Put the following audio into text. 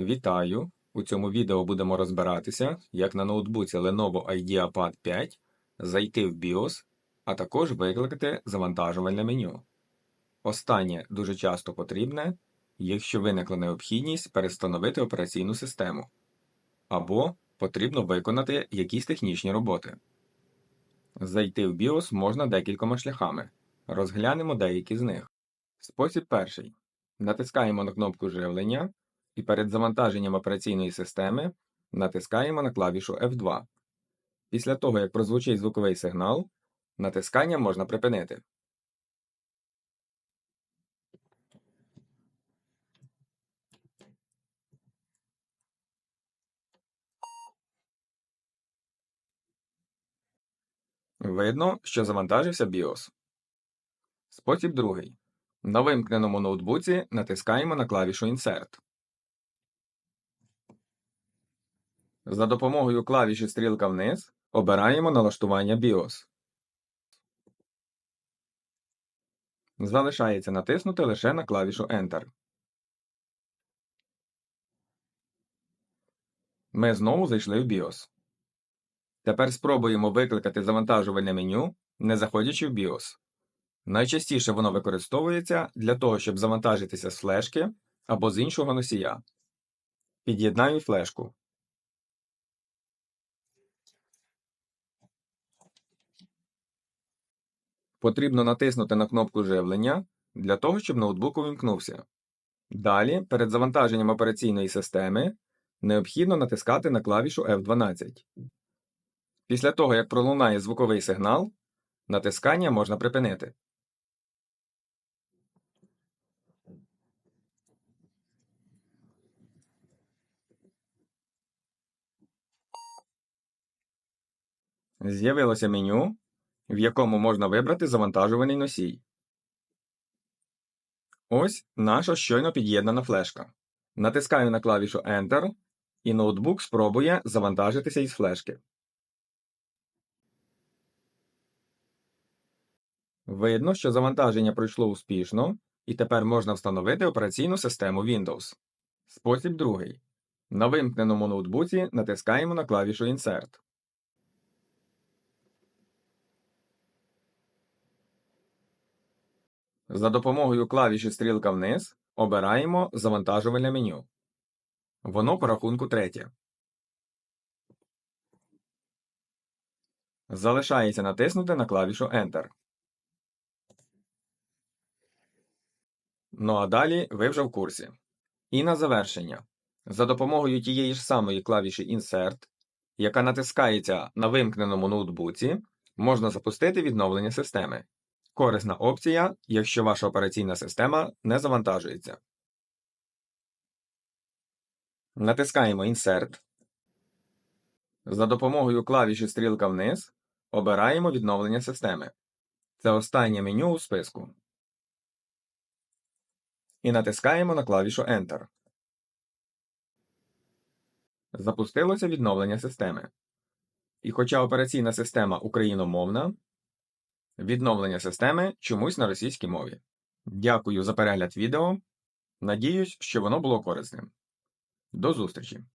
Вітаю! У цьому відео будемо розбиратися, як на ноутбуці Lenovo IdeaPad 5 зайти в BIOS, а також викликати завантажувальне меню. Останнє дуже часто потрібне, якщо виникла необхідність перестановити операційну систему, або потрібно виконати якісь технічні роботи. Зайти в BIOS можна декількома шляхами. Розглянемо деякі з них. Спосіб перший. Натискаємо на кнопку живлення і перед завантаженням операційної системи натискаємо на клавішу F2. Після того, як прозвучить звуковий сигнал, натискання можна припинити. Видно, що завантажився BIOS. Спосіб другий. На вимкненому ноутбуці натискаємо на клавішу Insert. За допомогою клавіші стрілка вниз обираємо налаштування BIOS. Залишається натиснути лише на клавішу Enter. Ми знову зайшли в BIOS. Тепер спробуємо викликати завантажувальне меню, не заходячи в BIOS. Найчастіше воно використовується для того, щоб завантажитися з флешки або з іншого носія. Під'єднаю флешку. Потрібно натиснути на кнопку живлення для того, щоб ноутбук увімкнувся. Далі, перед завантаженням операційної системи, необхідно натискати на клавішу F12. Після того, як пролунає звуковий сигнал, натискання можна припинити. З'явилося меню, в якому можна вибрати завантажуваний носій. Ось наша щойно під'єднана флешка. Натискаю на клавішу Enter, і ноутбук спробує завантажитися із флешки. Видно, що завантаження пройшло успішно, і тепер можна встановити операційну систему Windows. Спосіб другий. На вимкненому ноутбуці натискаємо на клавішу Insert. За допомогою клавіші стрілка вниз обираємо завантажувальне меню. Воно по рахунку третє. Залишається натиснути на клавішу Enter. Ну а далі ви вже в курсі. І на завершення. За допомогою тієї ж самої клавіші Insert, яка натискається на вимкненому ноутбуці, можна запустити відновлення системи. Корисна опція, якщо ваша операційна система не завантажується. Натискаємо Insert. За допомогою клавіші стрілка вниз обираємо відновлення системи. Це останнє меню у списку. І натискаємо на клавішу Enter. Запустилося відновлення системи. І хоча операційна система україномовна, Відновлення системи чомусь на російській мові. Дякую за перегляд відео. Надіюсь, що воно було корисним. До зустрічі!